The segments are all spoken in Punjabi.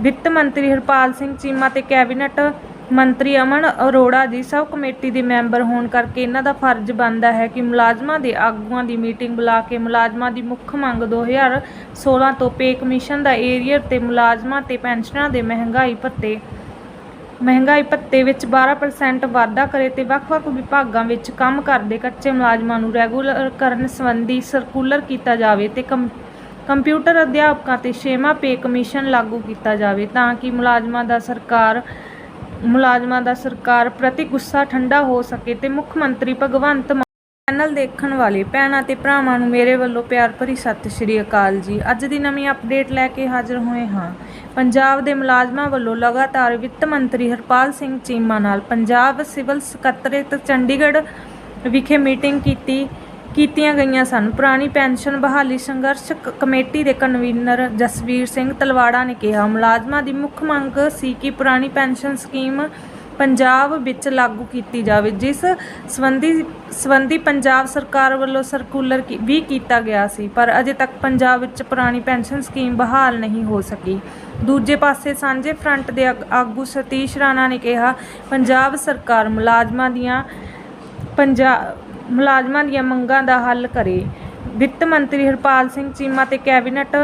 ਵਿੱਤ ਮੰਤਰੀ ਹਰਪਾਲ ਸਿੰਘ ਚੀਮਾ ਤੇ ਕੈਬਨਿਟ ਮੰਤਰੀ ਅਮਨ ਅਰੋੜਾ ਜੀ, ਸਭ ਕਮੇਟੀ ਦੇ ਮੈਂਬਰ ਹੋਣ ਕਰਕੇ ਇਹਨਾਂ ਦਾ ਫਰਜ਼ ਬਣਦਾ ਹੈ ਕਿ ਮੁਲਾਜ਼ਮਾਂ ਦੇ ਆਗੂਆਂ ਦੀ ਮੀਟਿੰਗ ਬੁਲਾ ਕੇ ਮੁਲਾਜ਼ਮਾਂ ਦੀ ਮੁੱਖ ਮੰਗ 2016 ਤੋਂ ਪੇ ਕਮਿਸ਼ਨ ਦਾ ਏਰੀਅਰ ਤੇ ਮੁਲਾਜ਼ਮਾਂ ਤੇ ਪੈਨਸ਼ਨਰਾਂ ਦੇ ਮਹਿੰਗਾਈ ਭੱਤੇ। ਮਹਿੰਗਾਈ ਭੱਤੇ ਵਿੱਚ 12% ਵਾਧਾ ਕਰੇ ਤੇ ਵੱਖ-ਵੱਖ ਵਿਭਾਗਾਂ ਵਿੱਚ ਕੰਮ ਕਰਦੇ ਕੱਚੇ ਮੁਲਾਜ਼ਮਾਂ ਨੂੰ ਰੈਗੂਲਰ ਕਰਨ ਸੰਬੰਧੀ ਸਰਕੂਲਰ ਕੀਤਾ ਜਾਵੇ ਤੇ ਕੰਮ- ਕੰਪਿਊਟਰ ਅਧਿਆਪਕਾਂ ਤੇ ਛੇਵਾਂ ਪੇ ਕਮਿਸ਼ਨ ਲਾਗੂ ਕੀਤਾ ਜਾਵੇ ਤਾਂ ਕਿ ਮੁਲਾਜ਼ਮਾਂ ਦਾ ਸਰਕਾਰ, ਮੁਲਾਜ਼ਮਾਂ ਦਾ ਸਰਕਾਰ ਪ੍ਰਤੀ ਗੁੱਸਾ ਠੰਡਾ ਹੋ ਸਕੇ ਤੇ ਮੁੱਖ ਮੰਤਰੀ ਭਗਵੰਤ ਮਾਨ ਚੈਨਲ ਦੇਖਣ ਵਾਲੇ ਭੈਣਾਂ ਤੇ ਭਰਾਵਾਂ ਨੂੰ ਮੇਰੇ ਵੱਲੋਂ ਪਿਆਰ ਭਰੀ ਸਤਿ ਸ਼੍ਰੀ ਅਕਾਲ ਜੀ। ਅੱਜ ਦੀ ਨਵੀਂ ਅਪਡੇਟ ਲੈ ਕੇ ਹਾਜ਼ਰ ਹੋਏ ਹਾਂ। ਪੰਜਾਬ ਦੇ ਮੁਲਾਜ਼ਮਾਂ ਵੱਲੋਂ ਲਗਾਤਾਰ ਵਿੱਤ ਮੰਤਰੀ ਹਰਪਾਲ ਸਿੰਘ ਚੀਮਾ ਨਾਲ ਪੰਜਾਬ ਸਿਵਲ ਸਕੱਤਰੇਤ ਚੰਡੀਗੜ੍ਹ ਵਿਖੇ ਮੀਟਿੰਗ ਕੀਤੀ। ਕੀਤੀਆਂ ਗਈਆਂ ਸਨ। ਪੁਰਾਣੀ ਪੈਨਸ਼ਨ ਬਹਾਲੀ ਸੰਘਰਸ਼ ਕ- ਕਮੇਟੀ ਦੇ ਕਨਵੀਨਰ ਜਸਵੀਰ ਸਿੰਘ ਤਲਵਾੜਾ ਨੇ ਕਿਹਾ, ਮੁਲਾਜ਼ਮਾਂ ਦੀ ਮੁੱਖ ਮੰਗ ਸੀ ਕਿ ਪੁਰਾਣੀ ਪੈਨਸ਼ਨ ਸਕੀਮ ਪੰਜਾਬ ਵਿੱਚ ਲਾਗੂ ਕੀਤੀ ਜਾਵੇ, ਜਿਸ ਸੰਬੰਧੀ ਸੰਬੰਧੀ ਪੰਜਾਬ ਸਰਕਾਰ ਵੱਲੋਂ ਸਰਕੂਲਰ ਵੀ ਕੀਤਾ ਗਿਆ ਸੀ, ਪਰ ਅਜੇ ਤੱਕ ਪੰਜਾਬ ਵਿੱਚ ਪੁਰਾਣੀ ਪੈਨਸ਼ਨ ਸਕੀਮ ਬਹਾਲ ਨਹੀਂ ਹੋ ਸਕੀ। ਦੂਜੇ ਪਾਸੇ ਸਾਂਝੇ ਫਰੰਟ ਦੇ ਆਗ- ਆਗੂ ਸਤੀਸ਼ ਰਾਣਾ ਨੇ ਕਿਹਾ, ਪੰਜਾਬ ਸਰਕਾਰ ਮੁਲਾਜ਼ਮਾਂ ਦੀਆਂ ਪੰਜਾਬ ਮੁਲਾਜ਼ਮਾਂ ਦੀਆਂ ਮੰਗਾਂ ਦਾ ਹੱਲ ਕਰੇ। ਵਿੱਤ ਮੰਤਰੀ ਹਰਪਾਲ ਸਿੰਘ ਚੀਮਾ ਤੇ ਕੈਬਨਿਟ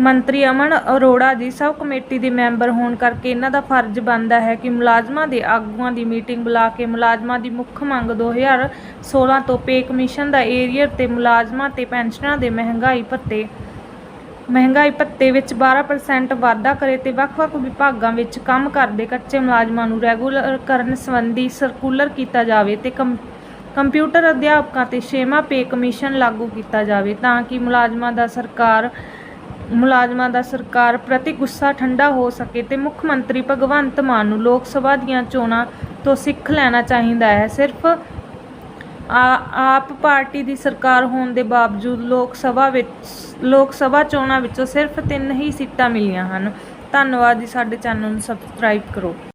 ਮੰਤਰੀ ਅਮਨ ਅਰੋੜਾ ਜੀ, ਸਭ ਕਮੇਟੀ ਦੇ ਮੈਂਬਰ ਹੋਣ ਕਰਕੇ ਇਹਨਾਂ ਦਾ ਫਰਜ਼ ਬਣਦਾ ਹੈ ਕਿ ਮੁਲਾਜ਼ਮਾਂ ਦੇ ਆਗੂਆਂ ਦੀ ਮੀਟਿੰਗ ਬੁਲਾ ਕੇ ਮੁਲਾਜ਼ਮਾਂ ਦੀ ਮੁੱਖ ਮੰਗ 2016 ਤੋਂ ਪੇ ਕਮਿਸ਼ਨ ਦਾ ਏਰੀਅਰ ਤੇ ਮੁਲਾਜ਼ਮਾਂ ਤੇ ਪੈਨਸ਼ਨਰਾਂ ਦੇ ਮਹਿੰਗਾਈ ਭੱਤੇ। ਮਹਿੰਗਾਈ ਭੱਤੇ ਵਿੱਚ 12% ਵਾਧਾ ਕਰੇ ਤੇ ਵੱਖ-ਵੱਖ ਵਿਭਾਗਾਂ ਵਿੱਚ ਕੰਮ ਕਰਦੇ ਕੱਚੇ ਮੁਲਾਜ਼ਮਾਂ ਨੂੰ ਰੈਗੂਲਰ ਕਰਨ ਸੰਬੰਧੀ ਸਰਕੂਲਰ ਕੀਤਾ ਜਾਵੇ ਤੇ ਕੰਮ- ਕੰਪਿਊਟਰ ਅਧਿਆਪਕਾਂ ਤੇ ਛੇਵਾਂ ਪੇ ਕਮਿਸ਼ਨ ਲਾਗੂ ਕੀਤਾ ਜਾਵੇ ਤਾਂ ਕਿ ਮੁਲਾਜ਼ਮਾਂ ਦਾ ਸਰਕਾਰ, ਮੁਲਾਜ਼ਮਾਂ ਦਾ ਸਰਕਾਰ ਪ੍ਰਤੀ ਗੁੱਸਾ ਠੰਡਾ ਹੋ ਸਕੇ ਤੇ ਮੁੱਖ ਮੰਤਰੀ ਭਗਵੰਤ ਮਾਨ ਨੂੰ ਲੋਕ ਸਭਾ ਦੀਆਂ ਚੋਣਾਂ ਤੋਂ ਸਿੱਖ ਲੈਣਾ ਚਾਹੀਦਾ ਹੈ। ਸਿਰਫ ਆ- ਆਪ ਪਾਰਟੀ ਦੀ ਸਰਕਾਰ ਹੋਣ ਦੇ ਬਾਵਜੂਦ ਲੋਕ ਸਭਾ ਵਿੱਚ, ਲੋਕ ਸਭਾ ਚੋਣਾਂ ਵਿੱਚੋਂ ਸਿਰਫ ਤਿੰਨ ਹੀ ਸੀਟਾਂ ਮਿਲੀਆਂ ਹਨ। ਧੰਨਵਾਦ ਜੀ, ਸਾਡੇ ਚੈਨਲ ਨੂੰ ਸਬਸਕ੍ਰਾਈਬ ਕਰੋ।